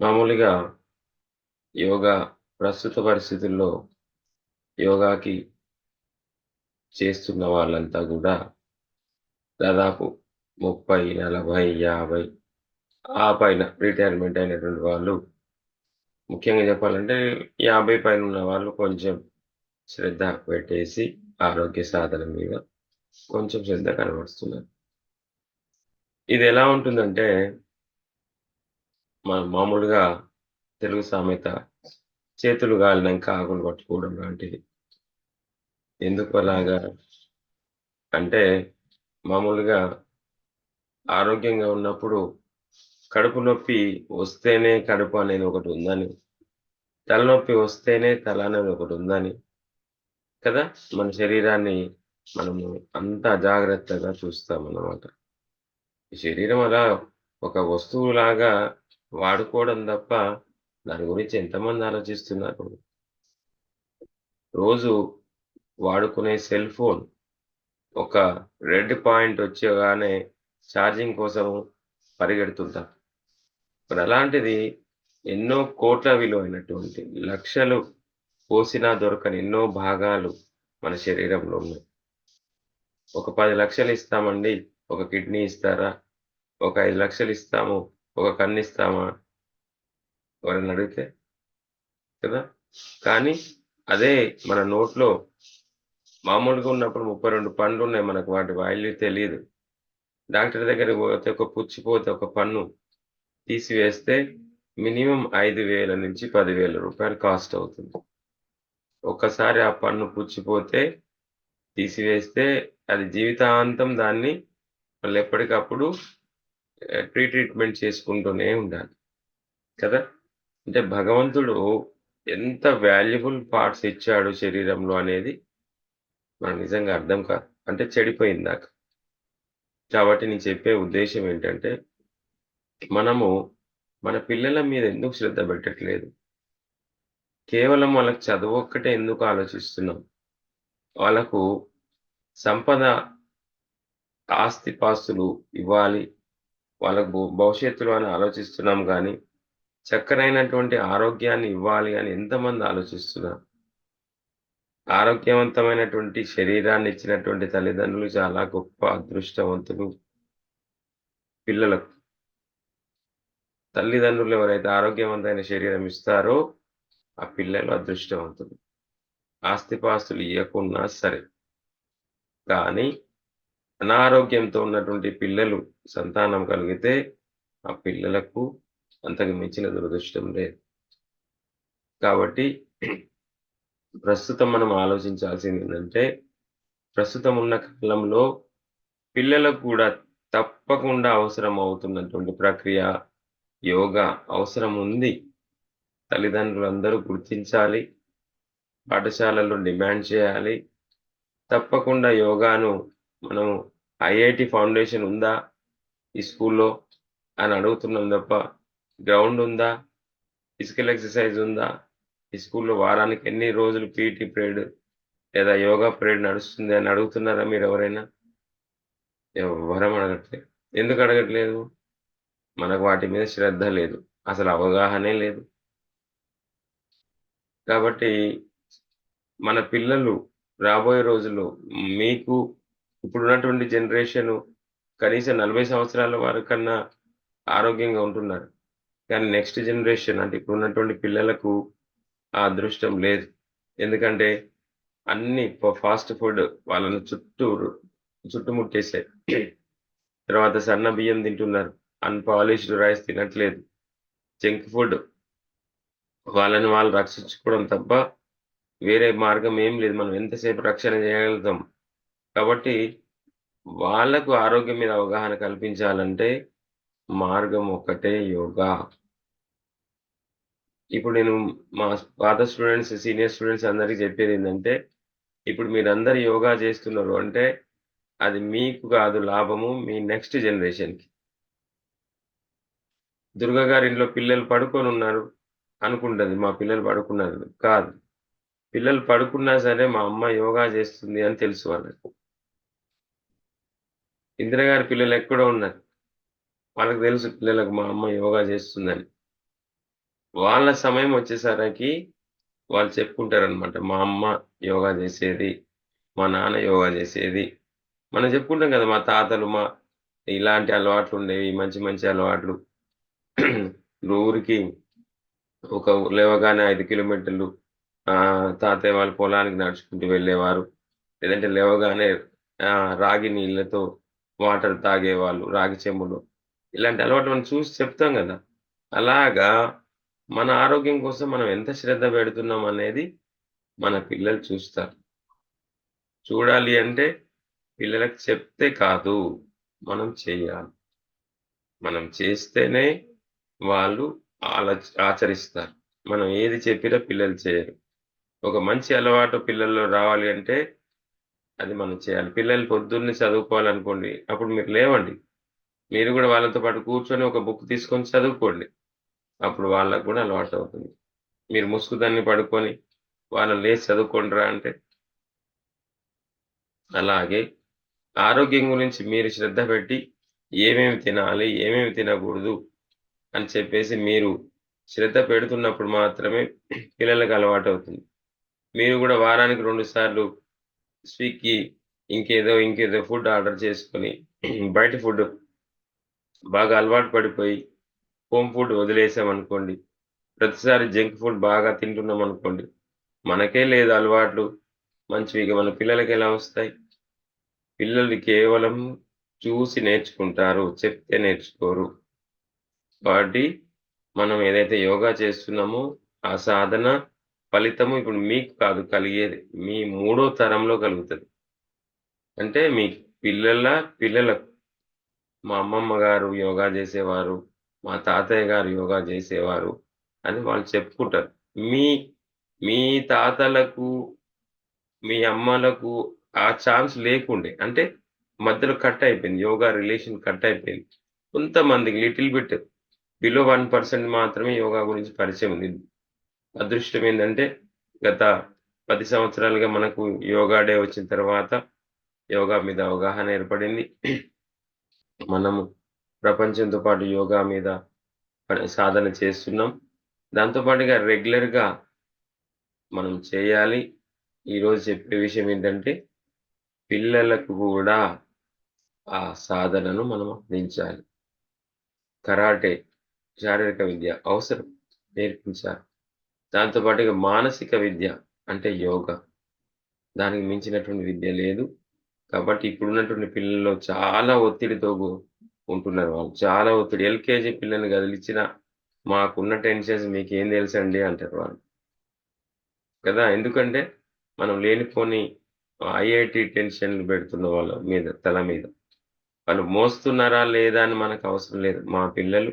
మామూలుగా యోగా ప్రస్తుత పరిస్థితుల్లో యోగాకి చేస్తున్న వాళ్ళంతా కూడా దాదాపు ముప్పై నలభై యాభై ఆ పైన రిటైర్మెంట్ అయినటువంటి వాళ్ళు. ముఖ్యంగా చెప్పాలంటే యాభై పైన ఉన్న వాళ్ళు కొంచెం శ్రద్ధ పెట్టేసి ఆరోగ్య సాధన మీద కొంచెం శ్రద్ధ కనబడుతున్నారు ఇది ఎలా ఉంటుందంటే మన మామూలుగా తెలుగు సామెత చేతులు గాలినాక ఆకులు పట్టుకోవడం లాంటిది. ఎందుకు అలాగా? అంటే మామూలుగా ఆరోగ్యంగా ఉన్నప్పుడు కడుపు నొప్పి వస్తేనే కడుపు అనేది ఒకటి ఉందని తలనొప్పి వస్తేనే తల అనేది ఒకటి ఉందని కదా? మన శరీరాన్ని మనము అంత జాగ్రత్తగా చూస్తాం అన్నమాట ఈ శరీరం అలా ఒక వస్తువులాగా వాడుకోవడం తప్ప దాని గురించి ఎంతమంది ఆలోచిస్తున్నారు? రోజు వాడుకునే సెల్ ఫోన్ ఒక రెడ్ పాయింట్ వచ్చేగానే ఛార్జింగ్ కోసం పరిగెడుతుంటాం. మరి అలాంటిది ఎన్నో కోట్ల విలువైనటువంటి లక్షలు పోసినా దొరకని ఎన్నో భాగాలు మన శరీరంలో ఉన్నాయి. ఒక పది లక్షలు ఇస్తామండి ఒక కిడ్నీ ఇస్తారా? ఒక ఐదు లక్షలు ఇస్తాము ఒక కన్ను ఇస్తామా ఎవరైనా అడిగితే? కదా? కానీ అదే మన నోట్లో మామూలుగా ఉన్నప్పుడు ముప్పై రెండు పండ్లు ఉన్నాయి మనకు వాటి వాల్యూ తెలియదు డాక్టర్ దగ్గరికి పోతే ఒక పుచ్చిపోతే ఒక పన్ను తీసివేస్తే మినిమం ఐదు వేల నుంచి పదివేల రూపాయలు కాస్ట్ అవుతుంది. ఒక్కసారి ఆ పన్ను పుచ్చిపోతే తీసివేస్తే అది జీవితాంతం దాన్ని మళ్ళీ ఎప్పటికప్పుడు ట్రీట్మెంట్ చేసుకుంటూనే ఉండాలి. కదా? అంటే భగవంతుడు ఎంత వాల్యుబుల్ పార్ట్స్ ఇచ్చాడు శరీరంలో అనేది మనకు నిజంగా అర్థం కాదు అంటే చెడిపోయింది దాకా. కాబట్టి నేను చెప్పే ఉద్దేశం ఏంటంటే మనము మన పిల్లల మీద ఎందుకు శ్రద్ధ పెట్టట్లేదు? కేవలం వాళ్ళకి చదువు ఒక్కటే ఎందుకు ఆలోచిస్తున్నాం? వాళ్ళకు సంపద ఆస్తిపాస్తులు ఇవ్వాలి వాళ్ళకు భవిష్యత్తులో అని ఆలోచిస్తున్నాం కానీ చక్కనైనటువంటి ఆరోగ్యాన్ని ఇవ్వాలి అని ఎంతమంది ఆలోచిస్తున్నారు? ఆరోగ్యవంతమైనటువంటి శరీరాన్ని ఇచ్చినటువంటి తల్లిదండ్రులు చాలా గొప్ప అదృష్టవంతులు పిల్లలకు. తల్లిదండ్రులు ఎవరైతే ఆరోగ్యవంతమైన శరీరం ఇస్తారో ఆ పిల్లలు అదృష్టవంతులు. ఆస్తిపాస్తులు ఇవ్వకున్నా సరే. కానీ అనారోగ్యంతో ఉన్నటువంటి పిల్లలు సంతానం కలిగితే ఆ పిల్లలకు అంతకు మించిన దురదృష్టం లేదు. కాబట్టి ప్రస్తుతం మనం ఆలోచించాల్సింది ఏంటంటే ప్రస్తుతం ఉన్న కాలంలో పిల్లలకు కూడా తప్పకుండా అవసరం అవుతున్నటువంటి ప్రక్రియ యోగా అవసరం ఉంది. తల్లిదండ్రులు అందరూ గుర్తించాలి పాఠశాలల్లో డిమాండ్ చేయాలి. తప్పకుండా యోగాను మనం ఐఐటి ఫౌండేషన్ ఉందా ఈ స్కూల్లో అని అడుగుతున్నాం తప్ప గ్రౌండ్ ఉందా? ఫిజికల్ ఎక్సర్సైజ్ ఉందా? ఈ స్కూల్లో వారానికి ఎన్ని రోజులు పీటీ పీరియడ్ లేదా యోగా పీరియడ్ నడుస్తుంది అని అడుగుతున్నారా మీరు ఎవరైనా? ఎవరం అడగట్లేదు. ఎందుకు అడగట్లేదు? మనకు వాటి మీద శ్రద్ధ లేదు. అసలు అవగాహనే లేదు. కాబట్టి మన పిల్లలు రాబోయే రోజుల్లో మీకు ఇప్పుడున్నటువంటి జనరేషన్ కనీసం నలభై సంవత్సరాల వరకన్నా ఆరోగ్యంగా ఉంటున్నారు. కానీ నెక్స్ట్ జనరేషన్ అంటే ఇప్పుడు ఉన్నటువంటి పిల్లలకు ఆ అదృష్టం లేదు. ఎందుకంటే అన్ని ఫాస్ట్ ఫుడ్ వాళ్ళని చుట్టూ చుట్టుముట్టేసాయి తర్వాత సన్న బియ్యం తింటున్నారు. అన్పాలిష్డ్ రైస్ తినట్లేదు. జంక్ ఫుడ్ వాళ్ళని వాళ్ళు రక్షించుకోవడం తప్ప వేరే మార్గం ఏం లేదు. మనం ఎంతసేపు రక్షణ చేయగలుగుతాం? కాబట్టి వాళ్ళకు ఆరోగ్యం మీద అవగాహన కల్పించాలంటే మార్గం ఒక్కటే యోగా. ఇప్పుడు నేను మా పాత స్టూడెంట్స్ సీనియర్ స్టూడెంట్స్ అందరికీ చెప్పేది ఏంటంటే ఇప్పుడు మీరందరు యోగా చేస్తున్నారు అంటే అది మీకు కాదు లాభము మీ నెక్స్ట్ జనరేషన్కి. దుర్గా గారి ఇంట్లో పిల్లలు పడుకొని ఉన్నారు అనుకుంటుంది మా పిల్లలు పడుకున్నారు కాదు. పిల్లలు పడుకున్నా సరే మా అమ్మ యోగా చేస్తుంది అని తెలుసు వాళ్ళకు. ఇందిరగారి పిల్లలు ఎక్కడో ఉన్నారు వాళ్ళకి తెలుసు పిల్లలకు మా అమ్మ యోగా చేస్తుందని వాళ్ళ సమయం వచ్చేసరికి వాళ్ళు చెప్పుకుంటారనమాట. మా అమ్మ యోగా చేసేది, మా నాన్న యోగా చేసేది. మనం చెప్పుకుంటాం కదా! మా తాతలు మా ఇలాంటి అలవాట్లు ఉండేవి మంచి మంచి అలవాట్లు. ఊరికి ఒక లేవగానే ఐదు కిలోమీటర్లు తాతయ్య వాళ్ళ పొలానికి నడుచుకుంటూ వెళ్ళేవారు. లేదంటే లేవగానే రాగి నీళ్ళతో వాటర్ తాగేవాళ్ళు. రాగి చెంబులు ఇలాంటి అలవాటు మనం చూసి చెప్తాం కదా అలాగా మన ఆరోగ్యం కోసం మనం ఎంత శ్రద్ధ పెడుతున్నాం అనేది మన పిల్లలు చూస్తారు. చూడాలి అంటే పిల్లలకు చెప్తే కాదు. మనం చేయాలి మనం చేస్తేనే వాళ్ళు ఆలోచ ఆచరిస్తారు. మనం ఏది చెప్పినా పిల్లలు చేయరు. ఒక మంచి అలవాటు పిల్లల్లో రావాలి అంటే అది మనం చేయాలి. పిల్లలు పొద్దున్నే చదువుకోవాలనుకోండి. అప్పుడు మీరు లేవండి. మీరు కూడా వాళ్ళతో పాటు కూర్చొని ఒక బుక్ తీసుకొని చదువుకోండి. అప్పుడు వాళ్ళకు కూడా అలవాటు అవుతుంది మీరు ముసుగుదాన్ని పడుకొని వాళ్ళని లేచి చదువుకోండిరా అంటే అలాగే ఆరోగ్యం గురించి మీరు శ్రద్ధ పెట్టి ఏమేమి తినాలి, ఏమేమి తినకూడదు అని చెప్పేసి మీరు శ్రద్ధ పెడుతున్నప్పుడు మాత్రమే పిల్లలకి అలవాటవుతుంది. మీరు కూడా వారానికి 2 సార్లు స్విగ్గీ ఇంకేదో, ఇంకేదో ఫుడ్ ఆర్డర్ చేసుకొని బయట ఫుడ్ బాగా అలవాటు పడిపోయి హోమ్ ఫుడ్ వదిలేసామనుకోండి. ప్రతిసారి జంక్ ఫుడ్ బాగా తింటున్నాం అనుకోండి మనకే లేదు అలవాట్లు మంచివి. ఇక మన పిల్లలకి ఎలా వస్తాయి? పిల్లలు కేవలం చూసి నేర్చుకుంటారు. చెప్తే నేర్చుకోరు. కాబట్టి మనం ఏదైతే యోగా చేస్తున్నామో ఆ సాధన ఫలితము ఇప్పుడు మీకు కాదు కలిగేది. మీ మూడో తరంలో కలుగుతుంది అంటే మీ పిల్లల పిల్లలకు. మా అమ్మమ్మ గారు యోగా చేసేవారు. మా తాతయ్య గారు యోగా చేసేవారు అని వాళ్ళు చెప్పుకుంటారు. మీ మీ తాతలకు, మీ అమ్మలకు ఆ ఛాన్స్ లేకుండే. అంటే మధ్యలో కట్ అయిపోయింది. యోగా రిలేషన్ కట్ అయిపోయింది. కొంతమందికి little bit below one percent మాత్రమే యోగా గురించి పరిచయం ఉంది. అదృష్టం ఏంటంటే గత పది సంవత్సరాలుగా మనకు యోగా డే వచ్చిన తర్వాత యోగా మీద అవగాహన ఏర్పడింది. మనము ప్రపంచంతో పాటు యోగా మీద సాధన చేస్తున్నాం. దాంతో పాటుగా రెగ్యులర్‌గా మనం చేయాలి. ఈరోజు చెప్పే విషయం ఏంటంటే పిల్లలకు కూడా ఆ సాధనను మనం అందించాలి. కరాటే, శారీరక విద్య అవసరం. నేర్పించాలి. దాంతోపాటుగా మానసిక విద్య అంటే యోగా. దానికి మించినటువంటి విద్య లేదు. కాబట్టి ఇప్పుడున్నటువంటి పిల్లల్లో చాలా ఒత్తిడితో ఉంటున్నారు వాళ్ళు. చాలా ఒత్తిడి. ఎల్‌కేజీ పిల్లల్ని కదిలిచ్చినా మాకున్న టెన్షన్స్ మీకు ఏం తెలుసండి అంటారు వాళ్ళు. కదా! ఎందుకంటే మనం లేనిపోని ఐఐటి టెన్షన్‌లు పెడుతున్న వాళ్ళ మీద తల మీద. వాళ్ళు మోస్తున్నారా లేదా అని మనకు అవసరం లేదు. మా పిల్లలు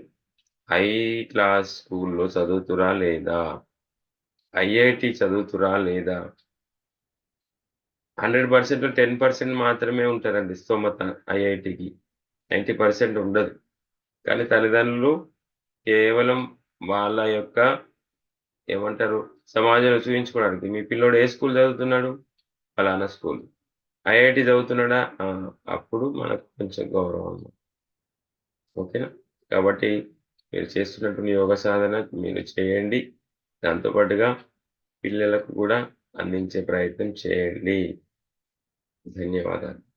హై క్లాస్ స్కూల్‌లో చదువుతురా లేదా? ఐఐటి చదువుతురా లేదా? హండ్రెడ్ పర్సెంట్ టెన్ పర్సెంట్ మాత్రమే ఉంటారండి స్తోమత ఐఐటికి నైంటీ పర్సెంట్ ఉండదు. కానీ తల్లిదండ్రులు కేవలం వాళ్ళ యొక్క ఏమంటారు? సమాజంలో చూపించుకోవడానికి మీ పిల్లోడు ఏ స్కూల్ చదువుతున్నాడు? ఫలానా స్కూల్. ఐఐటి చదువుతున్నాడా? అప్పుడు మనకు కొంచెం గౌరవం. ఓకేనా? కాబట్టి మీరు చేస్తున్నటువంటి యోగ సాధన మీరు చేయండి. దాంతో పాటుగా పిల్లలకు కూడా అందించే ప్రయత్నం చేయండి. ధన్యవాదాలు.